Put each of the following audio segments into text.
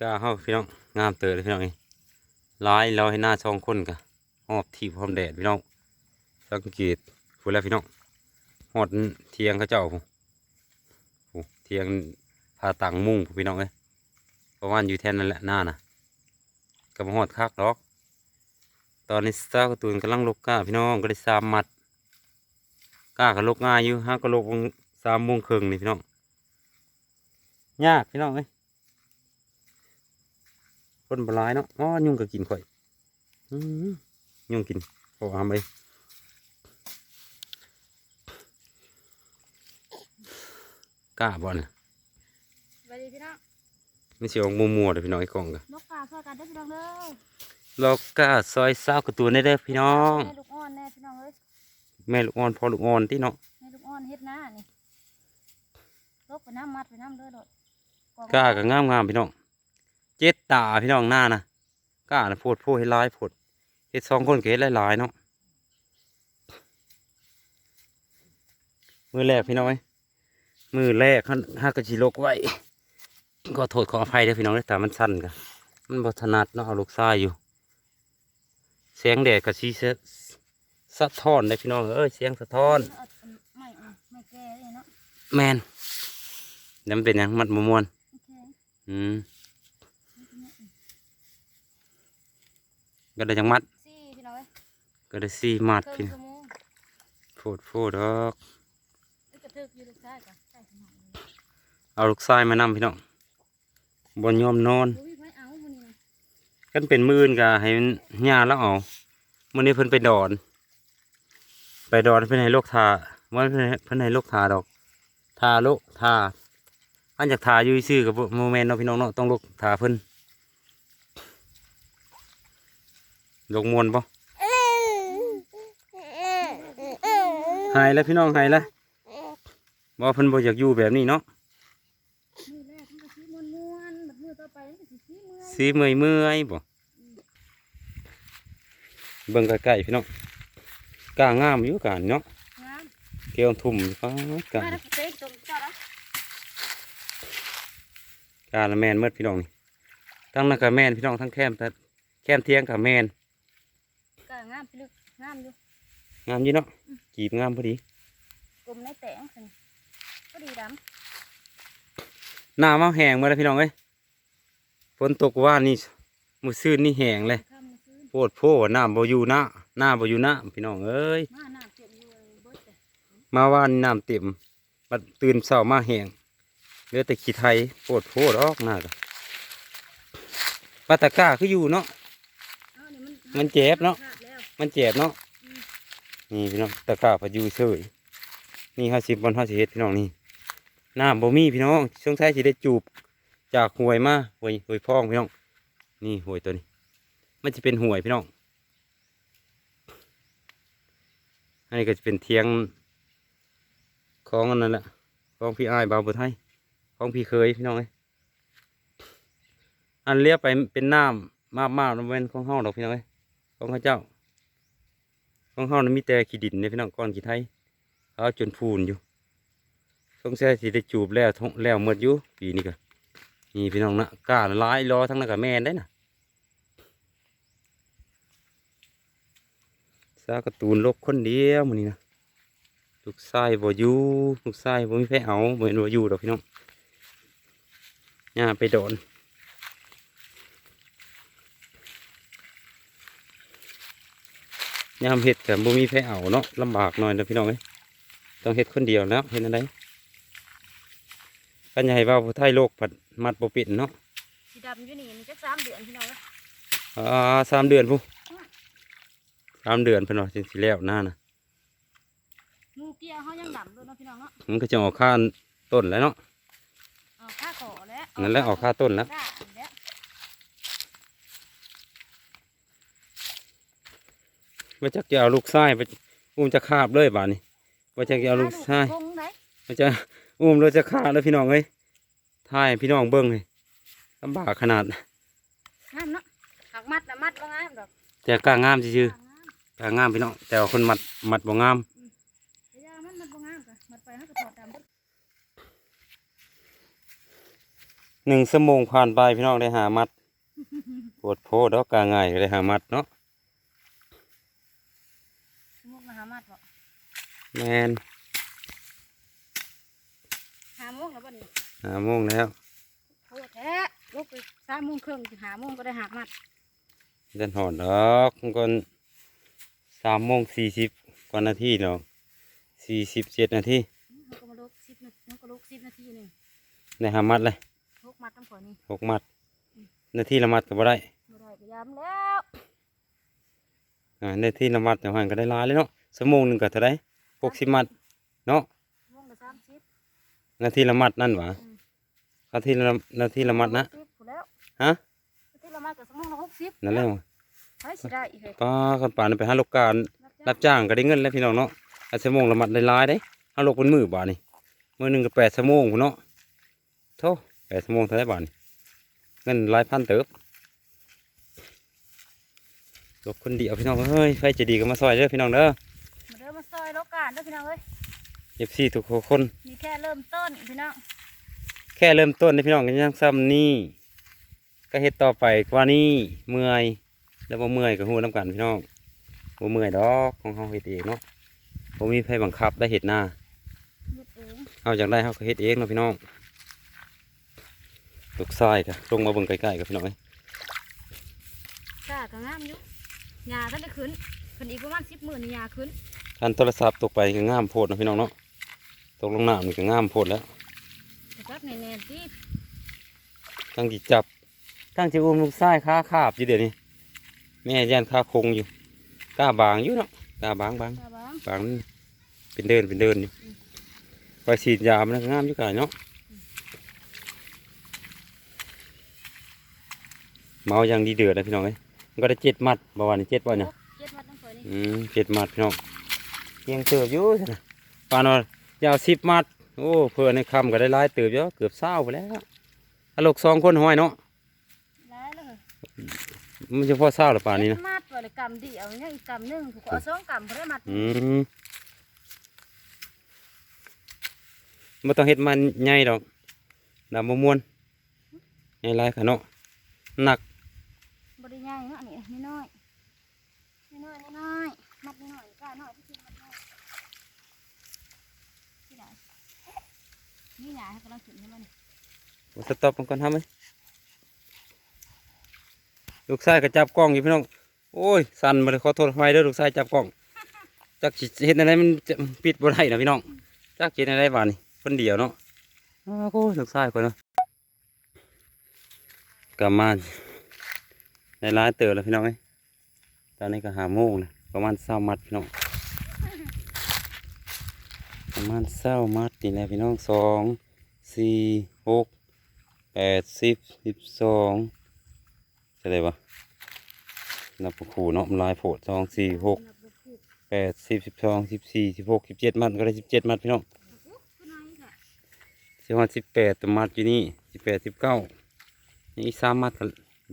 ก็เฮาพี่น้องงามเตอเลยพี่น้องนี่หลายเราให้หน้าช่องคนกะหอบที่พร้อมแดดพี่น้องสังเกตพูดแล้วพี่น้องหอดเทียงเขาเจ้าพูพูเทียงพาตังมุ่งพี่น้องเอ้ยประมาณอยู่แทนนั่นแหละหน้านะก็มาหอดคักดอก ตอนนี้สตาร์กร์ตูนกำลังลกก้าพี่น้องก็ได้สามมัดก้าก็ลกง่ายอยู่ห้าก็ลกสามโมงครึ่งนี่พี่น้องยากพี่น้องเอ้ย คนบหลายเนาะอ๋อยุงก็กินข่อยอื้อหือยุงกินพอทำไปกล้าบ่นะสวัสดีพี่น้องไม่ใช่ของมัวมัวๆเด้อพี่น้องไอ้กล่องกะนกกาช่วยกันได้อพี่น้องเด้อเรากล้าซอยสาวการะตูนได้เด้อพี่น้องแม่ลูกอ่อนแน่พี่น้องเอ้ยแม่ลูกอ่อนพ่อลูกอ่อนที่เนาะแม่ลูกอ่อนเฮ็ดหน้านี่ลกไปน้ำมัดไปน้ำเด้อโดดองกล้าก็งามงามๆพี่น้อง เจ็ดตาพี่น้องหน้านะกล้านะโพดโพดให้หลายโพดเฮ็ดสองคนก็เฮ็ดหลายๆเนาะมือแรกพี่น้องเอ้ยมือแรกฮันฮักกะจิโลกไว้ ก็โทษขออภัยเด้อพี่น้องเด้อแต่มันสั้นกันมันบ่ถนัดเนาะเอาลูกซ้ายอยู่เสียงแดดกับซีสะท้อนได้อพี่น้องเอ้ยเสียงสะท้อนเอาไม่เอาไม่แก่เลยเนาะแมนเดี๋ยวมันเป็นหยังมัดมมวนโอเคอืม ก็ได้จังมัดสี่พี่น้องเอ้ยก็ได้สี่มัดครึ่พี่งชั่วโมงโฟดโฟดดอกเอ้ยกระทึกอยู่ลูกชายกันใช่พี่น้องเอ้ยเอาลูกทรายมานำพี่น้องบนยอมนอนบ่มีไผเอามื้อนี้นะกันเป็นมืออื่นกะให้มันหญ้าแล้วเอามื่อนี้เพิ่นไปดอน ไปดอนเพิ่นให้โลกทาวันเพิ่นให้เพิ่นให้โลกทาดอก ทาโลกทาอันจากทาอยู่ซื่อกับโมเมนต์เนาะพี่น้องเนาะต้องโลกทาเพิ่น ลงมวนปะหายแล้วพี่น้องหายแล้วบ่เพิ่นบ่อยากอยู่แบบนี้เนาะสีเมย์เมื่อยเมื่อยบ่เบิ่งใกล้ๆพี่น้องกางามอยู่กันเนาะเกลี่ยวทุ่มฟ้ากันมาแล้วก็เต๊กาละการละแมนเมื่อพี่น้องนี่ทั้งนักแมนพี่น้องทั้งแคมแต่แคมเทียงกับแมน งามพี่ลึกงามอยู่งามอยี่เนาะกีบงามพอดีกลมในแตงซั่นก็ดีดำหน้ามาแห้งมาแล้วพี่น้องเอ้ยฝนตกว่านี่มือซื่นนี่แห้งเลยค่ำมื้อคืนโพดโพน้ำบ่อยู่หน้าหน้าบ่อยู่หน้าพี่น้องเอ้ยมาน้ำเต็มอยู่เบิดแต่มาว่านน้ำเต็มมาตื่นเช้ามาแห้งเหลือแต่ขี้ไทยโพดโพดออกหน้าก็ปาตะกร้าคืออยู่เนาะอ้าวนี่มันมันเจ็บเนาะขาดแล้ว มันเจ็บเนาะนี่พี่น้องตะกร้าพายุเฉยนี่ห้าสิบบอลห้าสิเฮ็ดพี่น้องนี่น้ำบ่มีพี่น้องช่วงท้ายสิได้จูบจากหวยมาหวยหวยพองพี่น้อง นี่หวยตัวนี้ มันจะเป็นหวยพี่น้องอันนี้ก็จะเป็นเทียงของอันนั้นแหละของพี่อ้ายบาวบุไทยของพี่เคยพี่น้องเอ้ยอันเลียไปเป็นน้ำมากมากๆมันเป็นของเฮาดอกพี่น้องเอ้ของข้าเจ้า ของเฮานะมีแต่ขี้ดินเนี่ยพี่น้องก้อนขี้ไทยเอาจนพูนอยู่สงสัยสิได้จูบแล้วท้องแล้วหมดอยู่ปีนี้ก็นี่พี่น้องนะก้าลายรอทั้งนั้นกับแม่นได้นะซากระตูนลบคนเดียวมื้อนี้นะลูกชายบ่อยู่ลูกชายบ่มีไผเอาบ่เห็นบ่อยู่ดอกพี่น้องย่าไปโดน ยามเห็ดกับบ่มีไผเอาเนาะลำบากหน่อยนะพี่น้องเอ้ยต้องเห็ดคนเดียวแล้วเห็นอะไรกันใหญ่ว่าผู้ไทยโลกผัดมัดบ่ปิดเนาะสีดำอยู่นี่มันจะสามเดือนพี่น้องเอ้ยอ่าสามเดือนผู้สามเดือนเพิ่นว่าจังสิแล้วหน้านะหมูเกี้ยวเขายังดำด้วยเนาะพี่น้องเนาะมันก็จะออกข้าต้นแล้วเนาะเอาข้าขอแล้วนั่นแหละออกข้าต้นแล้ว ก้าแล้วว่าจักจะเอาลูกชายไปอุ้มจะคาบเลยบาดนี้ว่าจักจะเอาลูกชายคงไหนว่าจะอุ้มเลยจะคาบเลยพี่น้องเอ้ยถ่ายให้พี่น้องเบิ่งเลยลำบากขนาดงามเนาะหักมัดนะมัดว่างามดอกแต่กล้างามซื่องามๆกล้างามพี่น้องแต่ว่าคนมัดมัดบ่งามแต่ยามันมันบ่งามกะมัดไปให้กระถอดดำเบิดหนึ่งชั่วโมงผ่านไปพี่น้องได้หามัดปวดโพดอกกาง่ายก็ได้หามัดเนาะ มุกมาหามัดบ่ แมนหาโมงแล้วบ่นี่หาโมงแล้วโคตรแท้ลุกไปสามโมงครึ่งถึงหาโมงก็ได้หามัดเดินหอนดอกมันก่อนสามโมงสี่สิบกว่านาทีเนาะสี่สิบเจ็ดนาทีมันก็มาลุกสิบนาทีมันก็ลุกสิบนาทีหนึ่งได้หามัดเลยลุกมัดตั้งก่อนนี่หกมัด นาทีละมัดก็บ่ได้ไม่ได้พยายามแล้วอ่านาทีละมัดแต่หันก็ได้หลายเลยเนาะชั่วโมงหนึ่งก็เท่าไร หกสิบมัด เนาะโมงละสามสิบนาทีละมัดนั่นหวะนาทีละนาทีละมัดนะหกสิบพูดแล้วฮะ นาทีละมัดกับสมองละหกสิบนั่นแหละไปสิได้อีกเลยป้าคนป่านไปหาลูกการรับจ้างก็ได้เงินแล้วพี่น้องเนาะอาชั่วโมงละมัดได้หลายได้เอาลกเป็นมือบาทนี่มือหนึ่งก็แปดชั่วโมงพุ่นเนาะโธ่แปดชั่วโมงเท่าไรบาทนี่เงินหลายพันเติบลกคนเดียวพี่น้องเฮ้ยไฟจะดีก็มาซอยเด้อพี่น้องเด้อ โลกการเด้อพี่น้องเอ้ยเอฟซีทุกคน มีแค่เริ่มต้นพี่น้อง แค่เริ่มต้นนะพี่น้องกันยังซ้ำนี่ ก็เฮ็ดต่อไปกว่านี้เมื่อย แล้วบ่เมื่อยก็ฮู้น้ำกันพี่น้องบ่เมื่อยดอกของเฮาเฮ็ดเองเนาะบ่มีไผบังคับได้เฮ็ดหน้าเฮ็ดเองเอาจากได้เฮาก็เฮ็ดเองเนาะพี่น้องลูกทรายก็ลงมาเบิ่งใกล้ๆกับพี่น้องเอ้ยกล้าก็งามอยู่หญ้าท่านได้ขึ้นขึ้นอีกประมาณสิบหมื่นหญ้าขึ้น คันโทรศัพท์ตกไปก็งามโพดเนาะพี่น้องเนาะตกลงน้ำนี่ก็งามโพดแล้วแต่จับแน่ๆที่ตั้งที่จับตั้งที่อุ้มลูกทรายขาคาบอยู่เดี๋ยวนี้แม่ย่านขาคงอยู่กล้าบางอยู่เนาะกล้าบางบางตาบ้างบางนี่เป็นเดินเป็นเดินอยู่ไปฉีดยามันก็งามอยู่กันเนาะเมาอย่างดีเดือดนะพี่น้องเอ้ยมันก็ได้เจ็ดมัดบาวันนี้เจ็ดวันเนี่ยเจ็ดวัดต้องสวยนี่อืมเจ็ดมัดพี่น้อง ยังเติบอยู่สินะปานว่ายาวสิบมัดโอ้เพื่อนในคำก็ได้หลายเติบเยอะเกือบเศร้าไปแล้วอะลูกสองคนห้อยเนาะแล้วเลยมันจะพอเศร้าหรือป่านนี้นะเจ็ดมัดตัวเลยกำเดียวเนี่ยอีกกำหนึ่งถูกเอาสองกำเพื่อมัดอืมไม่ต้องเฮ็ดมันใหญ่ดอกดำบ่ม่วนใหญ่หลายขนาดหนักบริย่างเนาะนี่นี่น้อยนี่น้อยนี่น้อยมัดนี่น้อยกล้าน้อยที่จริงมัดน้อยที่ไหน นี่หยาให้กำลังขึ้นให้มันบ่สต็อปมันก่อนทำไหมลูกชายก็จับกล้องอยู่พี่น้อง โอ้ย สั่นมาเลยขอโทษทำไมเด้อลูกชายจับกล้อง จักเห็นอะไรมันจะปิดบ่ได้นะพี่น้อง จักเห็นอะไรบ้านี่คนเดียวเนาะอ้โอ้ยลูกชายคนเนาะกลับมาในร้านเต๋อแล้วพี่น้องเอ้ตอนนี้ก็หาโมงนะประมาณเศร้ามัดพี่น้อง ประมาณเศร้ามัดนี่แหละพี่น้องสองสี่หกแปดสิบสิบสองจะได้ปะนับขู่เนาะมันลายโผดสองสี่หกแปดสิบสิบสองสิบสี่สิบหกสิบเจ็ดมัดก็ได้สิบเจ็ดมัดพี่น้องสิบห้าสิบแปดตัวมัดอยู่นี่สิบแปดสิบเก้านี่สามมัดก็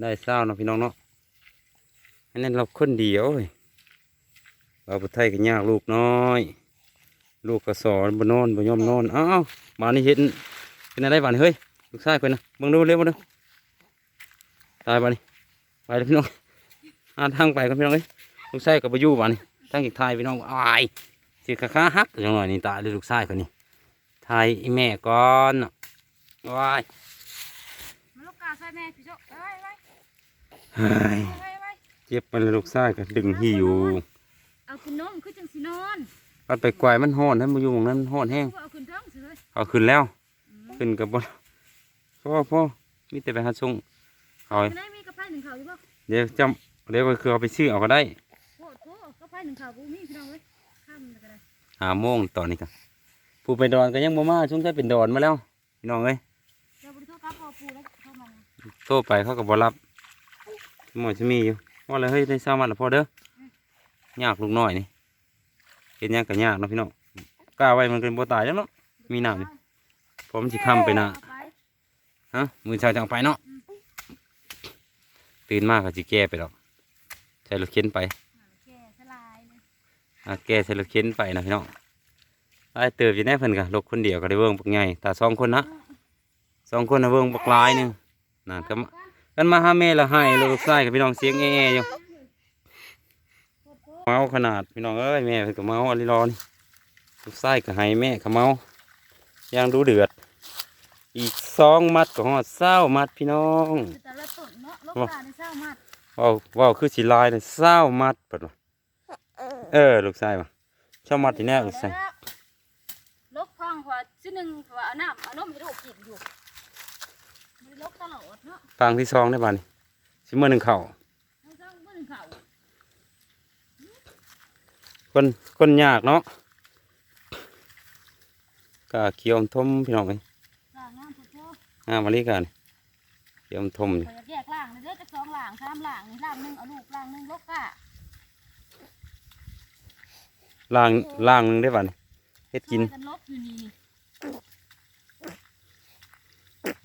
ได้เศร้าเนาะพี่น้องเนาะอันนั้นเราคนเดียวเว้ยเราบุไทยกันยากลูกน้อย ลูกก็สอนบนนอนบนยอมนอนอ้าวมานี่เห็นเป็นอะไรบ้านเฮ้ยลูกชายคนนะเบิ่งดูเร็วมาดูตายบ้านี่ไปเลยพี่น้องอ่าทางไปกันพี่น้องเอ้ยลูกชายกับไปอยู่บ้านนี่ทางอีกทายพี่น้องอายสิขาขาหักจังหน่อยนี่ตายเลยลูกชายคนนี้ทายอีแม่ก่อนเนาะว้ายมาลูกกาใส่แม่พี่โจ้ไปไปเฮ้ยไปไปเจ็บมันเลยลูกชายก็ดึงหิวเอาขึ้นนมคือจังสินอน ปัดไปไกวมันห้อนให้มาอยู่ตรงนั้นห้อนแห้งเอาขึ้นเทิงสิเลยเอาขึ้นแล้วอืมขึ้นกับบนพ่อพ่อมีแต่ไปหาส่งเขาไม่ได้มีกระเพราหนึ่งเขาอยู่บ่เดี๋ยวจำเดี๋ยวก็คือเอาไปซื้อเอาก็ได้โคตรโคตรกระเพราหนึ่งเขากูมีพี่น้องเว้ยข้ามมันก็ได้หาโมงตอนนี้กันผู้ไปดอนก็ยังบ่มาช่วงใช้เป็นดอนมาแล้วพี่น้องเอ้ยเดี๋ยวบริโภคกับพอปูแล้วเข้ามาโทรไปเขาก็บ่รับหมอจะมีอยู่ว่าเลยเฮ้ยได้เศร้ามันละพอเด้อยากลูกน้อยนี่ เห็นหยังก็ยากเนาะพี่น้องกล้าไว้มันเป็นบ่ตายแล้วเนาะมีน้ำนี่พร้อมนสิค้ำไปนะเอาไปฮะมือชาวจังไปเนาะตื่นมากก็สิแก้ไปดอกใช้รถเข็นไปโอเคสลายเลยอาแกใส่รถเข็นไปนะพี่น้องไอ้เติบอยู่แน่เพิ่นกะลกคนเดียวก็ได้เบิ่งปักใหญ่ตาสองคนนะสองคนน่ะเบิ่งบักหลายหนึงนั่นก็มากันมาหาแม่และให้ลูกชายกับพี่น้องเสียงแอ่ๆอยู่ เมาขนาดพี่น้องเอ้ยแม่เพิ่นก็เมาอันนี้รอนี่ลูกชายก็ให้แม่ก็เมาอย่างดูเดือด อีกสองมัดก็ฮอดเศร้ามัดพี่น้องแต่ละต้นเนาะลกตาในเศร้ามากว้าวว้าวคือสิลายเลยเศร้ามัดเปิดว่าเออลูกชายว่ะชอบมัดที่แน่ลูกชายลกฟังว่าชิ้นหนึ่งว่าเอาน้ำเอานมให้ลูกกินอยู่มันลกตลอดเนาะฟังที่ซองได้บ้านี่สิเมื่อหนึ่งเข่าไม่ต้องเมื่อหนึ่งเขา คนคนยากเนาะก็เกี่ยวอมทมพี่น้องเลยล่างน้ำพุทโธงามมาลีกันเกี่ยวอมทมนี่เขาจะแยกล่างเลยเด้อจะสองล่างสามล่างนี่ล่างหนึ่งเอาลูกล่างหนึ่งลกกะล่างล่างหนึงได้บ้านี่เฮ็ดกินช่วยกันลกอยู่นี่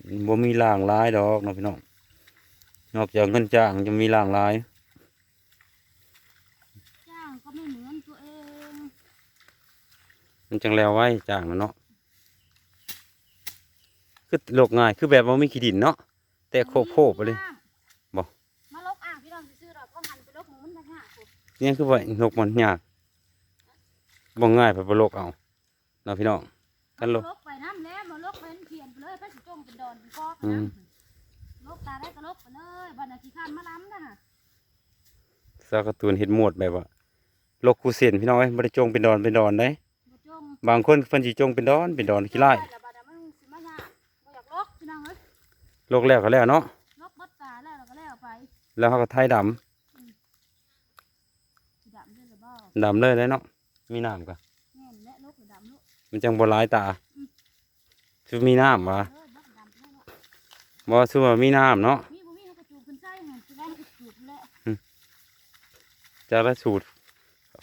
นี่บ่มีล่างหลายดอกเนาะพี่น้องนอกจากเงินจ้างจะมีล่างหลาย จ้างก็ไม่เหมือนตัวเอง มันจังแล้วไว้จ้างนะเนาะคือโลกง่ายคือแบบว่ามีขี้ดินเนาะแต่โคบโคบไปเลยบ่มาลกอ่างพี่น้องซื้อๆดอกก็หันไปลกหมูมันทั้งห้าคนเนี่ยคือว่าโลกมันยากบ่ง่ายไปบ่โลกเอาเนาะพี่น้องกันลกลกไปน้ำแล้วมาลกไปน้ำเทียนไปเลยไปสิจงเป็นดอนเป็นกอกอืมลกตาได้ก็ลกไปเลยบัดนาทีข้านมาล้ำนะฮะซากการ์ตูนเฮ็ดหมวดแบบว่าโลกคูเส้นพี่น้องเอ้ยบ่ได้จงเป็นดอนเป็นดอนได้ บ่จงบางคนเพิ่นสิจงเป็นดอนเป็นดอนขี้ไล่แล้วบัดน่ะมันสิมายากบ่อยากลกพี่น้องเอ้ยโลกแล้วก็แล้วเนาะลกบัดตาแล้วเราก็แล้วไปแล้วเขาก็ไทยดำสิดำด้วยหรือบ่ดำเลยเลยเนาะมีน้ำก็แม่นและลกหรือดำลูกมันจังบ่หลายตาคือมีน้ำวะเออบัดดำแล้วเนาะบ่คือว่ามีน้ำเนาะมีบ่มีเขาก็จูบขึ้นใส่หั่นสิได้ให้จูบแล้วจากละสูตร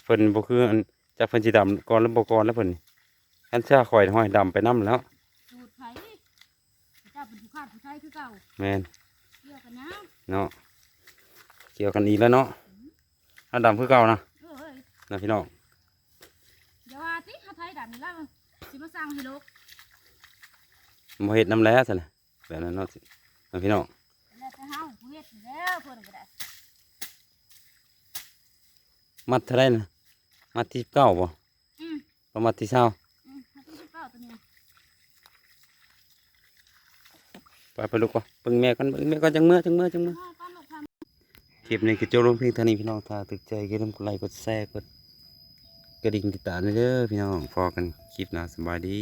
เพิ่นบ่คืออันจากเพิ่นสิดำก่อนแล้วบ่ก่อนแล้วเพิ่นนี่ อันชาข่อยห้อยดำไปน้ำแล้วจูดไผเจ้าเป็นผู้ขาดผู้ชายคือเก่าแม่นเกี่ยวกันนะเนาะเกี่ยวกันอีกแล้วเนาะอันดำคือเก่านะเออเอ้ยนะพี่น้องเดี๋ยวว่าติหาไทยดำนี่ล่ะสิมาสร้างให้ลกบ่เฮ็ดน้ำแล้วซั่นน่ะแบบนั้นเนาะสินะพี่น้องแล้วแต่เฮาผู้เฮ็ดนี่แล้วเพิ่นก็ได้มัดเท่าไรนะมัดที่เก้าบ่อืมประมัดที่เช้าอืมมาที่สิบเก้าตัวนี้นะ ไปไปลูกก่อนเบิ่งแม่ก่อนเบิ่งแม่ก่อนจังเมื่อจังเมื่อจังเมื่อมาก้อนกทำคลิปนี้คือโจลงเพียงเท่านี้พี่น้องถ้าตึกใจก็อย่าลืมกดไลค์กดแชร์กดกระดิ่งติดตามด้วยเด้อพี่น้องฟอกันคลิปหน้าสบายดี